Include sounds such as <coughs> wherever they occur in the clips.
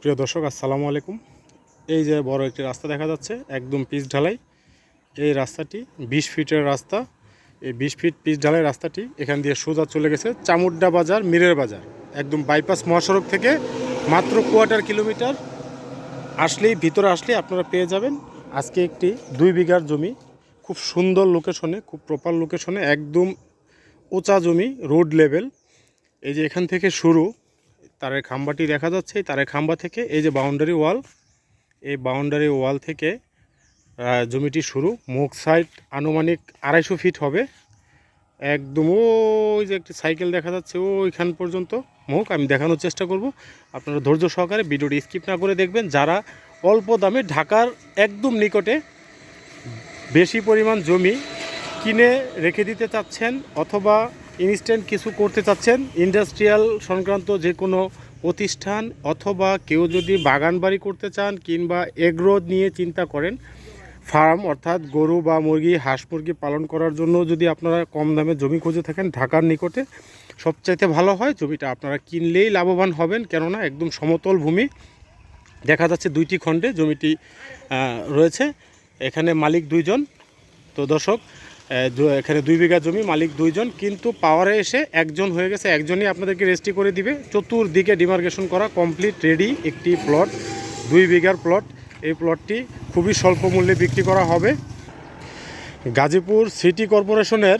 প্রিয় দর্শক, আসসালামু আলাইকুম। এই যে বড় একটি রাস্তা দেখা যাচ্ছে, একদম পিচ ঢালাই। এই রাস্তাটি বিশ ফিটের রাস্তা। এই বিশ ফিট পিচ ঢালাই রাস্তাটি এখান দিয়ে সোজা চলে গেছে চামুড্ডা বাজার, মিরের বাজার। একদম বাইপাস মহাসড়ক থেকে মাত্র কোয়ার্টার কিলোমিটার। আসলেই, ভিতরে আসলেই আপনারা পেয়ে যাবেন আজকে একটি দুই বিঘার জমি। খুব সুন্দর লোকেশনে, খুব প্রপার লোকেশনে, একদম উঁচা জমি রোড লেভেল এই যে এখান থেকে শুরু তারের খাম্বাটি দেখা যাচ্ছে। তারের খাম্বা থেকে এই যে বাউন্ডারি ওয়াল এই বাউন্ডারি ওয়াল থেকে জমিটি শুরু। মুখ সাইড আনুমানিক আড়াইশো ফিট হবে। একদম ওই যে একটি সাইকেল দেখা যাচ্ছে ওইখান পর্যন্ত। মুখ, আমি দেখানোর চেষ্টা করব। আপনারা ধৈর্য সহকারে ভিডিওটি স্কিপ না করে দেখবেন। যারা অল্প দামে ঢাকার একদম নিকটে বেশি পরিমাণ জমি কিনে রেখে দিতে চাচ্ছেন অথবা ইনস্ট্যান্ট কিছু করতে চাচ্ছেন, ইন্ডাস্ট্রিয়াল সংক্রান্ত যে কোনো প্রতিষ্ঠান অথবা কেউ যদি বাগান বাড়ি করতে চান কিংবা এগ্রো নিয়ে চিন্তা করেন, ফার্ম অর্থাৎ গরু বা মুরগি, হাঁস মুরগি পালন করার জন্য যদি আপনারা কম দামে জমি খুঁজে থাকেন ঢাকার নিকটে, সবচাইতে ভালো হয় জমিটা। আপনারা কিনলেই লাভবান হবেন, কেননা একদম সমতল ভূমি। দেখা যাচ্ছে দুইটি খণ্ডে জমিটি রয়েছে। এখানে মালিক দুইজন। তো দর্শক এখানে দুই বিঘা জমি, মালিক দুইজন, কিন্তু পাওয়ারে এসে একজন হয়ে গেছে, একজনই আপনাদেরকে রেজিস্ট্রি করে দিবে। চতুর্দিকে ডিমার্কেশন করা কমপ্লিট রেডি একটি প্লট দুই বিঘার প্লট এই প্লটটি খুবই স্বল্প মূল্যে বিক্রি করা হবে। গাজীপুর সিটি কর্পোরেশনের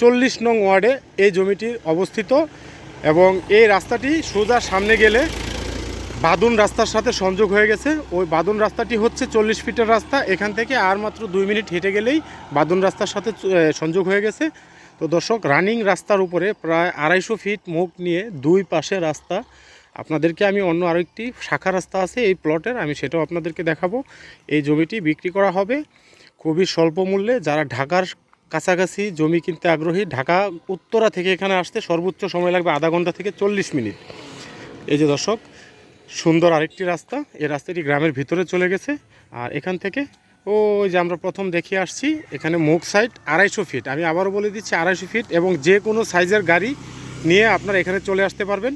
চল্লিশ নং ওয়ার্ডে এই জমিটি অবস্থিত এবং এই রাস্তাটি সোজা সামনে গেলে বাদুন রাস্তার সাথে সংযোগ হয়ে গেছে। ওই বাদুন রাস্তাটি হচ্ছে চল্লিশ ফিটের রাস্তা। এখান থেকে আর মাত্র দুই মিনিট হেঁটে গেলেই বাদুন রাস্তার সাথে সংযোগ হয়ে গেছে। তো দর্শক, রানিং রাস্তার উপরে প্রায় আড়াইশো ফিট মুখ নিয়ে দুই পাশে রাস্তা। আপনাদেরকে আমি অন্য আরেকটি শাখা রাস্তা আছে, এই প্লটের, আমি সেটাও আপনাদেরকে দেখাবো। এই জমিটি বিক্রি করা হবে খুবই স্বল্প মূল্যে। যারা ঢাকার কাছাকাছি জমি কিনতে আগ্রহী, ঢাকা উত্তরা থেকে এখানে আসতে সর্বোচ্চ সময় লাগবে আধা ঘণ্টা থেকে চল্লিশ মিনিট। এই যে দর্শক সুন্দর আরেকটি রাস্তা, এই রাস্তাটি গ্রামের ভিতরে চলে গেছে। আর এখান থেকে ওই যে আমরা প্রথম দেখে আসছি, এখানে মুখ সাইড আড়াইশো ফিট আমি আবারও বলে দিচ্ছি আড়াইশো ফিট এবং যে কোনো সাইজের গাড়ি নিয়ে আপনারা এখানে চলে আসতে পারবেন।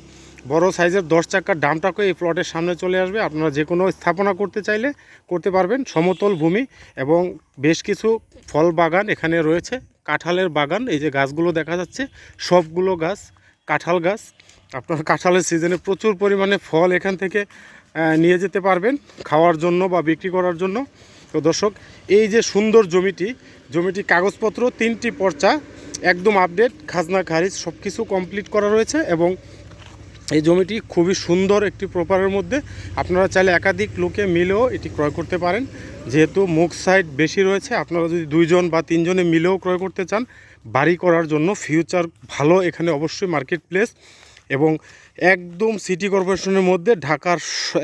বড় সাইজের দশ চাকার ডামটাকে এই প্লটের সামনে চলে আসবে। আপনারা যে কোনো স্থাপনা করতে চাইলে করতে পারবেন, সমতল ভূমি এবং বেশ কিছু ফল বাগান এখানে রয়েছে। কাঁঠালের বাগান, এই যে গাছগুলো দেখা যাচ্ছে, সবগুলো গাছ কাঁঠাল গাছ। আপনার কাঁঠালের সিজনে প্রচুর পরিমাণে ফল এখান থেকে নিয়ে যেতে পারবেন খাওয়ার জন্য বা বিক্রি করার জন্য। তো দর্শক, এই যে সুন্দর জমিটি জমিটি কাগজপত্র, তিনটি পর্চা, একদম আপডেট খাজনা, খারিজ সব কিছু কমপ্লিট করা রয়েছে এবং এই জমিটি খুবই সুন্দর একটি প্রপারের মধ্যে। আপনারা চাইলে একাধিক লোকে মিলেও এটি ক্রয় করতে পারেন। যেহেতু মুখ সাইড বেশি রয়েছে, আপনারা যদি দুইজন বা তিনজনে মিলেও ক্রয় করতে চান, বাড়ি করার জন্য ফিউচার ভালো এখানে অবশ্যই মার্কেট প্লেস এবং একদম সিটি কর্পোরেশনের মধ্যে ঢাকার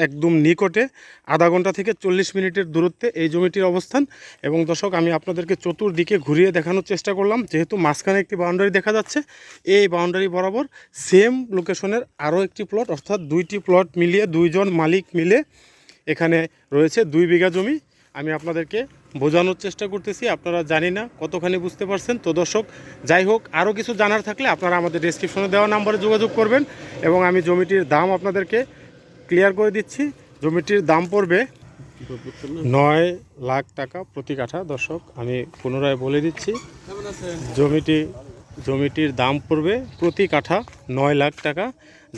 একদম নিকটে আধা ঘণ্টা থেকে চল্লিশ মিনিটের দূরত্বে এই জমিটির অবস্থান। এবং দর্শক, আমি আপনাদেরকে চতুর্দিকে ঘুরিয়ে দেখানোর চেষ্টা করলাম, যেহেতু মাঝখানে একটি বাউন্ডারি দেখা যাচ্ছে। এই বাউন্ডারি বরাবর সেম লোকেশনের আরও একটি প্লট অর্থাৎ দুইটি প্লট মিলিয়ে দুইজন মালিক মিলে এখানে রয়েছে দুই বিঘা জমি। আমি আপনাদেরকে বোঝানোর চেষ্টা করতেছি। আপনারা জানি না, কতখানি বুঝতে পারছেন। তো দর্শক, যাই হোক আরও কিছু জানার থাকলে আপনারা আমাদের ডেসক্রিপশনে দেওয়া নাম্বারে যোগাযোগ করবেন এবং আমি জমিটির দাম আপনাদেরকে ক্লিয়ার করে দিচ্ছি। জমিটির দাম পড়বে নয় লাখ টাকা প্রতি কাঠা। দর্শক, আমি পুনরায় বলে দিচ্ছি, জমিটি, জমিটির দাম পড়বে প্রতি কাঠা নয় লাখ টাকা।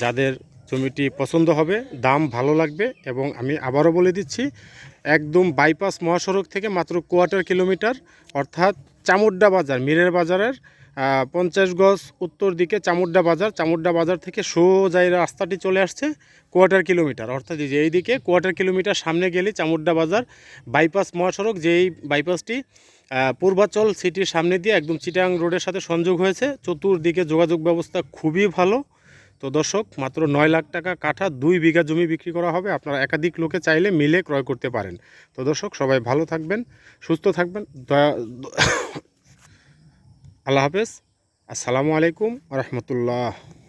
যাদের জমিটি পছন্দ হবে, দাম ভালো লাগবে এবং আমি আবারও বলে দিচ্ছি, একদম বাইপাস মহাসড়ক থেকে মাত্র কোয়ার্টার কিলোমিটার অর্থাৎ চামুড্ডা বাজার, মিরের বাজারের পঞ্চাশ গজ উত্তর দিকে চামুড্ডা বাজার চামুড্ডা বাজার থেকে সোজা এই রাস্তাটি চলে আসছে কোয়ার্টার কিলোমিটার অর্থাৎ এই যে এইদিকে কোয়ার্টার কিলোমিটার সামনে গেলে চামুড্ডা বাজার বাইপাস মহাসড়ক যেই বাইপাসটি পূর্বাচল সিটির সামনে দিয়ে একদম চিটাং রোডের সাথে সংযোগ হয়েছে, চতুর্দিকে যোগাযোগ ব্যবস্থা খুবই ভালো। তো দর্শক, মাত্র নয় লাখ টাকা কাঠা দুই বিঘা জমি বিক্রি করা হবে। আপনারা একাধিক লোকে চাইলে মিলে ক্রয় করতে পারেন। তো দর্শক, সবাই ভালো থাকবেন, সুস্থ থাকবেন। <coughs> আল্লাহ হাফেজ। আসসালামু আলাইকুম রহমতুল্লাহ।